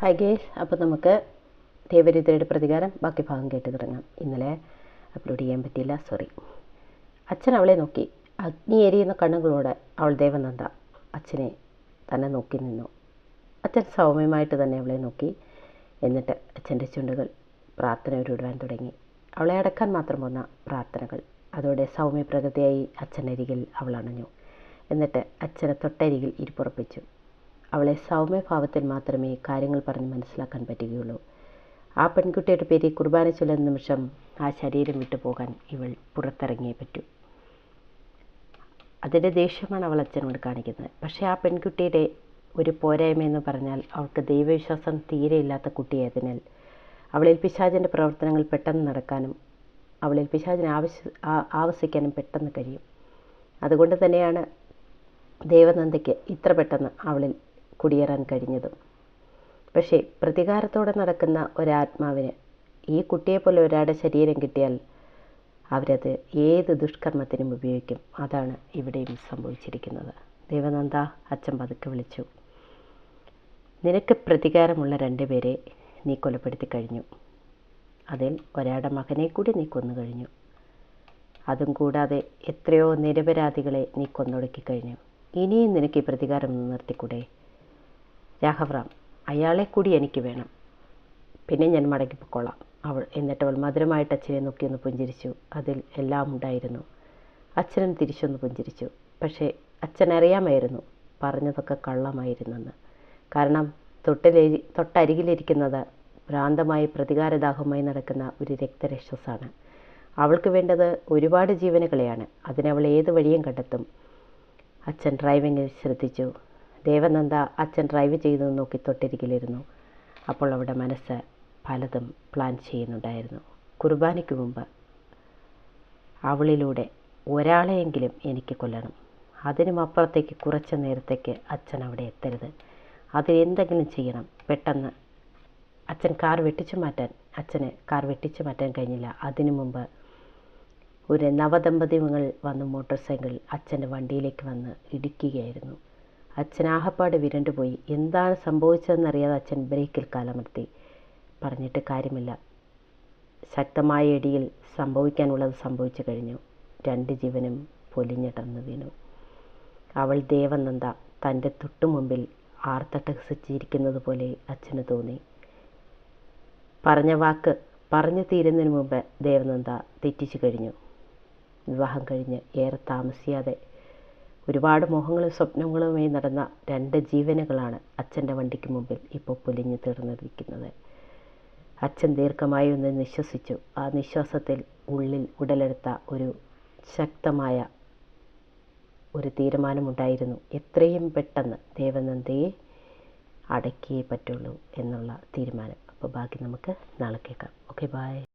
Hi guys അപ്പോൾ നമുക്ക് ദേവരിദ്രയുടെ പ്രതികാരം ബാക്കി ഭാഗം കേട്ട് തുടങ്ങാം. ഇന്നലെ അപ്ലോഡ് ചെയ്യാൻ പറ്റിയില്ല സോറി അച്ഛൻ അവളെ നോക്കി. അഗ്നി എരിയുന്ന കണ്ണുകളോടെ അവൾ ദേവനന്ദ അച്ഛനെ തന്നെ നോക്കി നിന്നു. അച്ഛൻ സൗമ്യമായിട്ട് തന്നെ അവളെ നോക്കി. എന്നിട്ട് അച്ഛന്റെ ചുണ്ടുകൾ പ്രാർത്ഥന ഉരുവിടാൻ തുടങ്ങി. അവളെ അടക്കാൻ മാത്രം വന്ന പ്രാർത്ഥനകൾ. അതോടെ സൗമ്യപ്രകൃതിയായി അച്ഛനരികിൽ അവൾ അണഞ്ഞു. എന്നിട്ട് അച്ഛനെ തൊട്ടരികിൽ ഇരിപ്പുറപ്പിച്ചു. അവളെ സൗമ്യഭാവത്തിൽ മാത്രമേ കാര്യങ്ങൾ പറഞ്ഞ് മനസ്സിലാക്കാൻ പറ്റുകയുള്ളൂ. ആ പെൺകുട്ടിയുടെ പേര് കുർബാന ചൊല്ലുന്ന നിമിഷം ആ ശരീരം വിട്ടു പോകാൻ ഇവൾ പുറത്തിറങ്ങിയേ പറ്റൂ. അതിന്റെ ദേഷ്യമാണ് അവൾ അച്ഛനോട് കാണിക്കുന്നത്. പക്ഷേ ആ പെൺകുട്ടിയുടെ ഒരു പോരായ്മ എന്ന് പറഞ്ഞാൽ അവൾക്ക് ദൈവവിശ്വാസം തീരെ ഇല്ലാത്ത കുട്ടിയായതിനാൽ അവളിൽ പിശാചിന്റെ പ്രവർത്തനങ്ങൾ പെട്ടെന്ന് നടക്കാനും അവളിൽ പിശാചിനെ ആവശ്യ ആവസിക്കാനും പെട്ടെന്ന് കഴിയും. അതുകൊണ്ട് തന്നെയാണ് ദേവനന്ദയ്ക്ക് ഇത്ര പെട്ടെന്ന് അവളിൽ കുടിയേറാൻ കഴിഞ്ഞതും. പക്ഷേ പ്രതികാരത്തോടെ നടക്കുന്ന ഒരാത്മാവിന് ഈ കുട്ടിയെപ്പോലെ ഒരാളുടെ ശരീരം കിട്ടിയാൽ അവരത് ഏത് ദുഷ്കർമ്മത്തിനും ഉപയോഗിക്കും. അതാണ് ഇവിടെയും സംഭവിച്ചിരിക്കുന്നത്. ദേവനന്ദ അച്ഛൻ പതുക്കെ വിളിച്ചു. നിനക്ക് പ്രതികാരമുള്ള രണ്ടുപേരെ നീ കൊലപ്പെടുത്തി കഴിഞ്ഞു. അതിൽ ഒരാളുടെ മകനെ കൂടി നീ കൊന്നു കഴിഞ്ഞു. അതും കൂടാതെ എത്രയോ നിരപരാധികളെ നീ കൊന്നൊടുക്കി കഴിഞ്ഞു. ഇനിയും നിനക്ക് ഈ പ്രതികാരം നിർത്തിക്കൂടെ? രാഘവറാം അയാളെ കൂടി എനിക്ക് വേണം. പിന്നെ ഞാൻ മടങ്ങിപ്പോക്കോളാം അവൾ എന്നിട്ട് അവൾ മധുരമായിട്ട് അച്ഛനെ നോക്കിയൊന്ന് പുഞ്ചിരിച്ചു. അതിൽ എല്ലാം ഉണ്ടായിരുന്നു. അച്ഛനും തിരിച്ചൊന്ന് പുഞ്ചിരിച്ചു. പക്ഷേ അച്ഛൻ അറിയാമായിരുന്നു പറഞ്ഞതൊക്കെ കള്ളമായിരുന്നെന്ന്. കാരണം തൊട്ടിലേരി തൊട്ടരികിലിരിക്കുന്നത് ഭ്രാന്തമായി പ്രതികാരദാഹമായി നടക്കുന്ന ഒരു രക്തരക്ഷസാണ്. അവൾക്ക് വേണ്ടത് ഒരുപാട് ജീവനുകളെയാണ്. അതിനവൾ ഏത് വഴിയും കണ്ടെത്തും. അച്ഛൻ ഡ്രൈവിങ്ങിൽ ശ്രദ്ധിച്ചു. ദേവനന്ദ അച്ഛൻ ഡ്രൈവ് ചെയ്തു നോക്കി തൊട്ടിരിക്കലിരുന്നു. അപ്പോൾ അവിടെ മനസ്സ് പലതും പ്ലാൻ ചെയ്യുന്നുണ്ടായിരുന്നു. കുർബാനയ്ക്ക് മുമ്പ് അവളിലൂടെ ഒരാളെയെങ്കിലും എനിക്ക് കൊല്ലണം. അതിനും അപ്പുറത്തേക്ക് കുറച്ച് നേരത്തേക്ക് അച്ഛൻ അവിടെ എത്തരുത്. അതിനെന്തെങ്കിലും ചെയ്യണം. പെട്ടെന്ന് അച്ഛൻ കാർ വെട്ടിച്ചു മാറ്റാൻ അച്ഛന് കാർ വെട്ടിച്ചു മാറ്റാൻ കഴിഞ്ഞില്ല. അതിനു മുമ്പ് ഒരു നവദമ്പതികൾ വന്ന് മോട്ടോർ സൈക്കിൾ അച്ഛന്റെ വണ്ടിയിലേക്ക് വന്ന് ഇടിക്കുകയായിരുന്നു. അച്ഛൻ ആഹപ്പാട് വിരണ്ടുപോയി എന്താണ് സംഭവിച്ചതെന്നറിയാതെ അച്ഛൻ ബ്രേക്കിൽ കാലമർത്തി പറഞ്ഞിട്ട് കാര്യമില്ല. ശക്തമായ ഇടിയിൽ സംഭവിക്കാനുള്ളത് സംഭവിച്ചു കഴിഞ്ഞു. രണ്ട് ജീവനും പൊലിഞ്ഞിടന്നു വീണു. അവൾ ദേവനന്ദ തന്റെ തൊട്ടുമുമ്പിൽ ആർത്തട്ടഹസിച്ചിരിക്കുന്നത് പോലെ അച്ഛന് തോന്നി. പറഞ്ഞ വാക്ക് പറഞ്ഞു തീരുന്നതിന് മുമ്പ് ദേവനന്ദ തെറ്റിച്ചു കഴിഞ്ഞു. വിവാഹം കഴിഞ്ഞ് ഏറെ താമസിയാതെ ഒരുപാട് മോഹങ്ങളും സ്വപ്നങ്ങളുമായി നടന്ന രണ്ട് ജീവനുകളാണ് അച്ഛന്റെ വണ്ടിക്ക് മുമ്പിൽ ഇപ്പോൾ പൊലിഞ്ഞു തീർന്നിരിക്കുന്നത്. അച്ഛൻ ദീർഘമായി ഒന്ന് നിശ്വസിച്ചു. ആ നിശ്വാസത്തിൽ ഉള്ളിൽ ഉടലെടുത്ത ഒരു ശക്തമായ ഒരു തീരുമാനമുണ്ടായിരുന്നു. എത്രയും പെട്ടെന്ന് ദേവനന്ദയെ അടക്കിയേ പറ്റുള്ളൂ എന്നുള്ള തീരുമാനം. അപ്പോൾ ബാക്കി നമുക്ക് നാളെ കേൾക്കാം. Okay bye